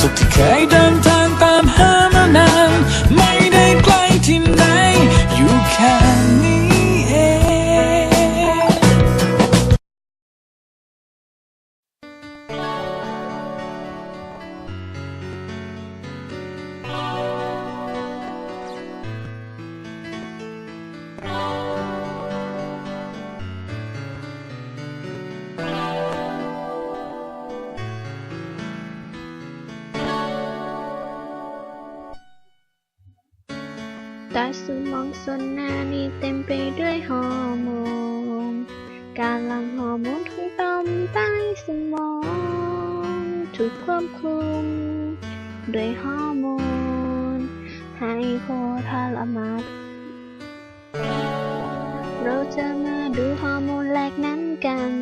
สุขที่เคยเดินทางตามหาายสมองส่วนหน้านี้เต็มไปด้วยฮอร์โมน การหลั่งฮอร์โมนของต่อมใต้สมอง ถูกควบคุมด้วยฮอร์โมนไฮโพทาลามัสเราจะมาดูฮอร์โมนแรกนั้นกัน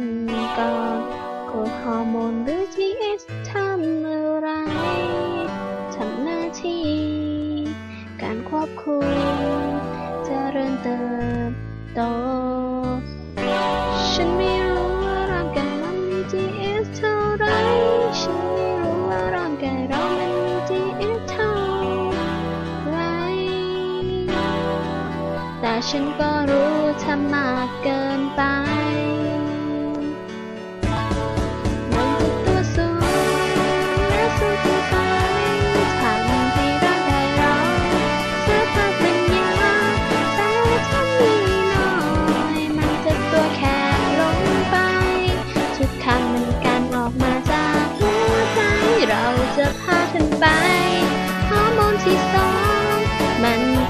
ก่อนกรดฮอร์โมนหรือ TS การควบคุมเจริญเติบโต ฉันไม่รู้ว่าร่างกายเรามี TS เท่าไร ฉันไม่รู้ว่าร่างกายเรามันมี TS เท่าไร แต่ฉันก็รู้ถ้ามากเกินไป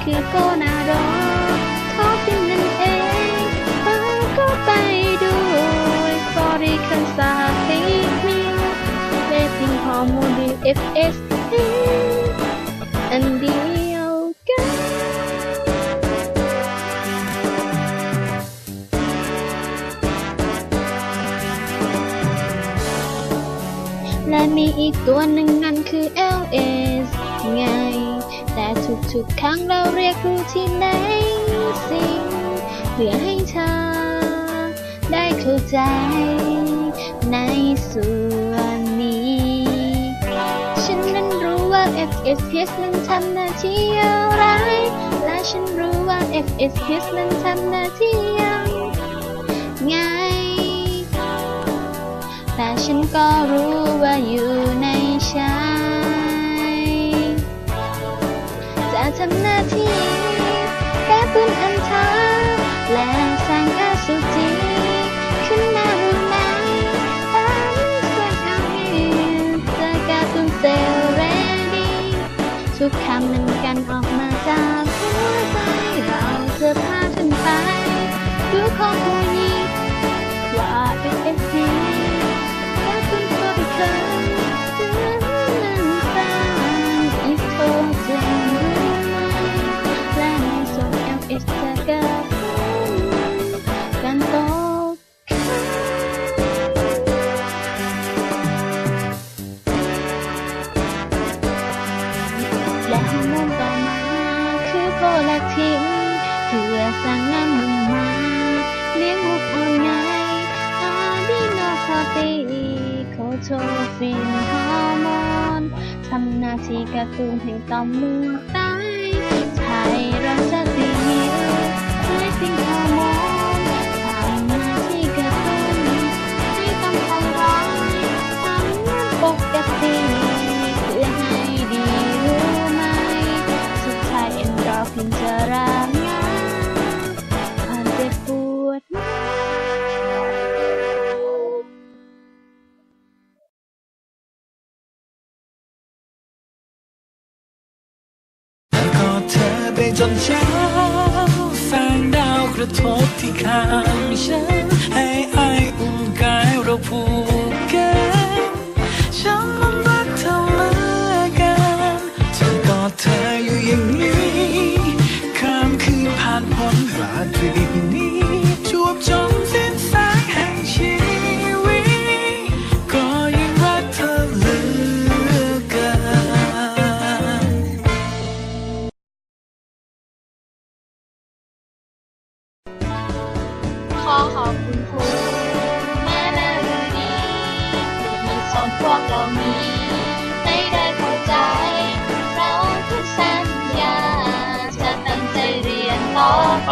คือโกนาโดทอฟินนั่นเองเธอก็ไปด้วยฟอริคันซาติมิลเลพิงฮอร์โมนดี FS อันเดียวกันและมีอีกตัวหนึ่งนั่นคือ LS งแต่ ทุกๆครั้งเราเรียกรู้ทีนในสิ่งเพื่อให้เธอได้เข้าใจในส่วนนี้ ฉันนั้นรู้ว่า FSPS นั้นทำหน้าที่อะไร และฉันรู้ว่า FSPS นั้นทำหน้าที่ยังไงแต่ฉันก็รู้ว่าอยู่ ทำหน้าที่กระตุ้นอันทาและสร้างอสุจิขึ้นมารู้ไหมตามส่วนเอาหิวจะกรตุนเซลเรดีทุกคำมันกันออกมาจากหัวใจเราจะพาฉันไปดูข้อมู น้าที่กระตุ้นให้ต่อมลูกไไปจนเช้าแสงดาวกระทบที่ข้างฉันให้ไออุ่นกายเราพูด มีได้เข้าใจ เราทุกสัญญา จะตั้งใจเรียนต่อไป